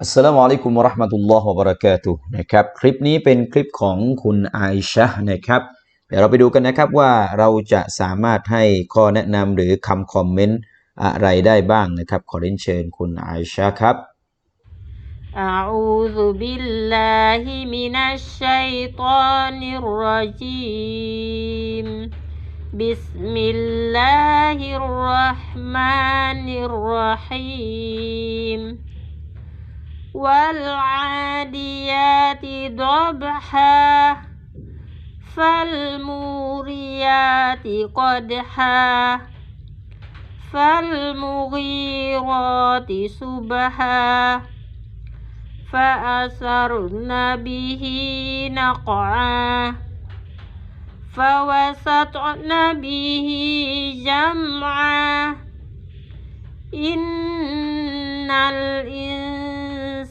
อัสสลามุอะลัยกุมวะเราะห์มะตุลลอฮ์วะบะเราะกาตุฮ์นะครับ คลิปนี้เป็นคลิปของคุณไอชะห์นะครับ เดี๋ยวเราไปดูกันนะครับว่าเราจะสามารถให้ข้อแนะนำหรือคำคอมเมนต์อะไรได้บ้างนะครับ ขอเรียนเชิญคุณไอชะห์ครับ أعوذ بالله من الشيطان الرجيم بسم الله الرحمن الرحيم والعاديات ضبحا فالموريات قدحا فالمغيرات سبحا. فأثرن به نقعا فوسطن به جمعا. إن الإنسان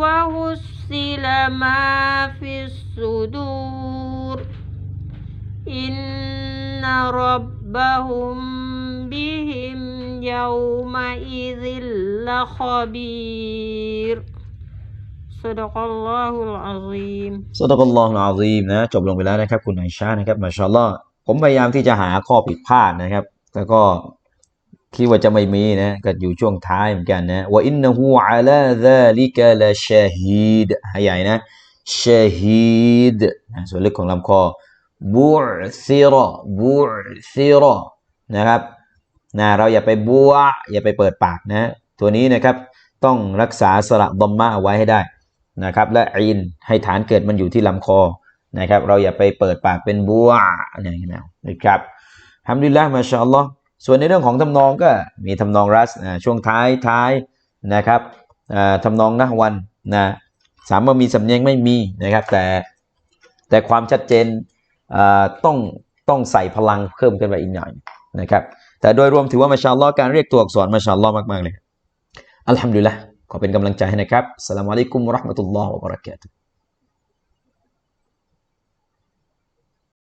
وحصل ما في الصدور إن ربهم بهم يومئذ لخبير صدق الله العظيم สดกลลอฮุอาซีมนะจบลงไปแล้วนะครับ คุณไอชาห์นะครับมาชาอัลลอฮ์ผมพยายามที่จะหาข้อผิดพลาดนะครับ แล้วก็ คิดว่าจะไม่มีนะก็อยู่ช่วงท้ายเหมือนกันนะว่าอินนะฮูอะลาซาลิกะละชาฮีดใหญ่นะชาฮีดนะส่วนลึกของลำคอบุซิรอบุซิรอนะครับนะเราอย่าไปบัวอย่าไปเปิดปากนะตัวนี้นะครับต้องรักษาสระดอมมะเอาไว้ให้ได้นะครับ และอินให้ฐานเกิดมันอยู่ที่ลำคอนะครับ เราอย่าไปเปิดปากเป็นบัวอะไรอย่างเงี้ยนะครับทำดีแล้วมาชาอัลลอฮ์ ส่วนในเรื่องของทำนองก็มีทำนองรัสช่วงท้ายท้ายนะครับอ่าทำนองนะวันนะสามว่ามีสำเนียงไม่มีนะครับ แต่แต่ความชัดเจนต้องต้องใส่พลังเพิ่มขึ้นไปอีกหน่อยนะครับแต่โดยรวมถือว่ามาชาลลอการเรียกตัวอักษรมาชาลลอมาก ๆ เลยอัลฮัมดุลิละขอเป็นกำลังใจให้นะครับสลามอะลัยกุมราะห์มะตุลลอฮ์วะบะเราะกาตุ